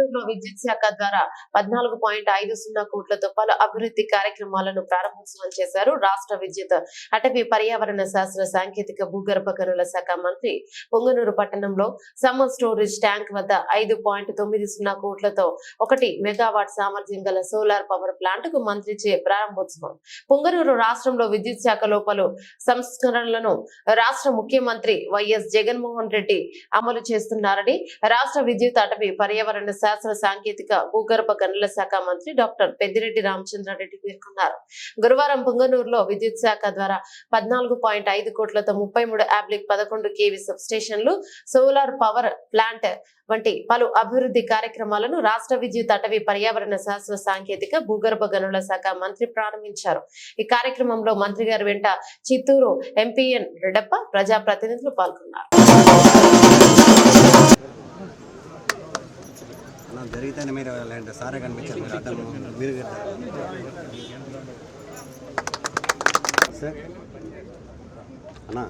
పొంగనూరులో విద్యుత్ శాఖ ద్వారా పద్నాలుగు పాయింట్ ఐదు సున్నా కోట్లతో పలు అభివృద్ధి కార్యక్రమాలను ప్రారంభోత్సవం చేశారు రాష్ట్ర విద్యుత్ అటవీ పర్యావరణ శాస్త్ర సాంకేతిక భూగర్భ గనుల శాఖ మంత్రి పొంగనూరు పట్టణంలో సమ్మర్ స్టోరేజ్ ట్యాంక్ వద్ద ఐదు పాయింట్ తొమ్మిది సున్నా కోట్లతో ఒకటి మెగావాట్ సామర్థ్యం గల సోలార్ పవర్ ప్లాంట్కు మంత్రి చే ప్రారంభోత్సవం. పొంగనూరు రాష్ట్రంలో విద్యుత్ శాఖలో పలు సంస్కరణలను రాష్ట్ర ముఖ్యమంత్రి వైఎస్ జగన్మోహన్ రెడ్డి అమలు చేస్తున్నారని రాష్ట్ర విద్యుత్ అటవీ పర్యావరణ శాస్త్ర సాంకేతిక భూగర్భ గనుల శాఖ మంత్రి డాక్టర్ పెద్దిరెడ్డి రామచంద్రారెడ్డి పేర్కొన్నారు. గురువారం పుంగనూరులో విద్యుత్ శాఖ ద్వారా పద్నాలుగు పాయింట్ ఐదు కోట్లతో ముప్పై మూడు యాబ్లిక్ పదకొండు కేవీ సబ్ స్టేషన్లు సోలార్ పవర్ ప్లాంట్ వంటి పలు అభివృద్ధి కార్యక్రమాలను రాష్ట్ర విద్యుత్ అటవీ పర్యావరణ శాస్త్ర సాంకేతిక భూగర్భ గనుల శాఖ మంత్రి ప్రారంభించారు. ఈ కార్యక్రమంలో మంత్రి గారి వెంట చిత్తూరు ఎంపీఎన్ రెడ్డప్ప ప్రజాప్రతినిధులు పాల్గొన్నారు. జరిగితేనే మీరు లేదంటే సారే కనిపించారు మీరు అడ్డం మీరు సార్ అన్నా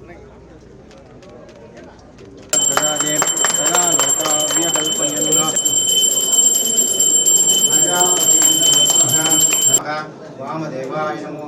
వామదేవాయ నమో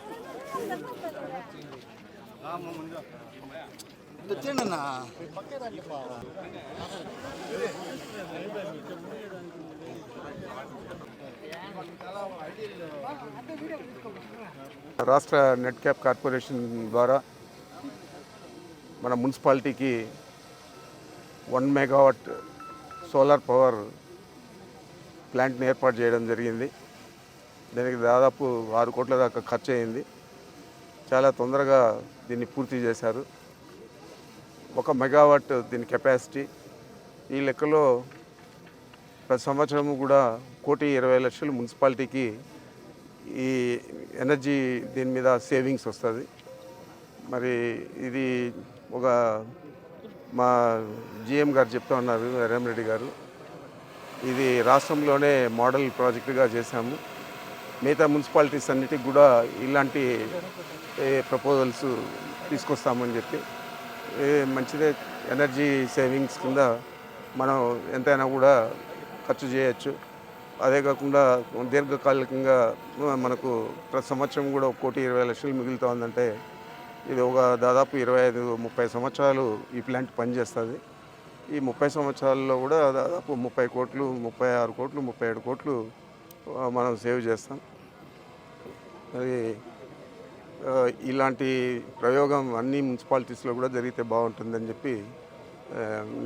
రాష్ట్ర నెట్ క్యాప్ కార్పొరేషన్ ద్వారా మన మున్సిపాలిటీకి వన్ మెగావాట్ సోలార్ పవర్ ప్లాంట్ని ఏర్పాటు చేయడం జరిగింది. దీనికి దాదాపు ఆరు కోట్ల దాకా ఖర్చు అయింది చాలా తొందరగా దీన్ని పూర్తి చేశారు. ఒక మెగావాట్ దీని కెపాసిటీ. ఈ లెక్కలో ప్రతి సంవత్సరము కూడా కోటి ఇరవై లక్షలు మున్సిపాలిటీకి ఈ ఎనర్జీ దీని మీద సేవింగ్స్ వస్తుంది. మరి ఇది ఒక మా జిఎం గారు చెప్తా ఉన్నారు రెడ్డి గారు. ఇది రాష్ట్రంలోనే మోడల్ ప్రాజెక్టుగా చేశాము. మిగతా మున్సిపాలిటీస్ అన్నిటికి కూడా ఇలాంటి ప్రపోజల్స్ తీసుకొస్తామని చెప్పి మంచిదే. ఎనర్జీ సేవింగ్స్ కింద మనం ఎంతైనా కూడా ఖర్చు చేయొచ్చు. అదే కాకుండా దీర్ఘకాలికంగా మనకు ప్రతి సంవత్సరం కూడా ఒక కోటి ఇరవై లక్షలు మిగులుతోందంటే ఇది ఒక దాదాపు ఇరవై ఐదు ముప్పై సంవత్సరాలు ఈ ప్లాంట్ పనిచేస్తుంది. ఈ ముప్పై సంవత్సరాల్లో కూడా దాదాపు ముప్పై కోట్లు ముప్పై ఆరు కోట్లు ముప్పై ఏడు కోట్లు మనం సేవ్ చేస్తాం. మరి ఇలాంటి ప్రయోగం అన్ని మున్సిపాలిటీస్లో కూడా జరిగితే బాగుంటుందని చెప్పి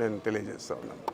నేను తెలియజేస్తా ఉన్నాను.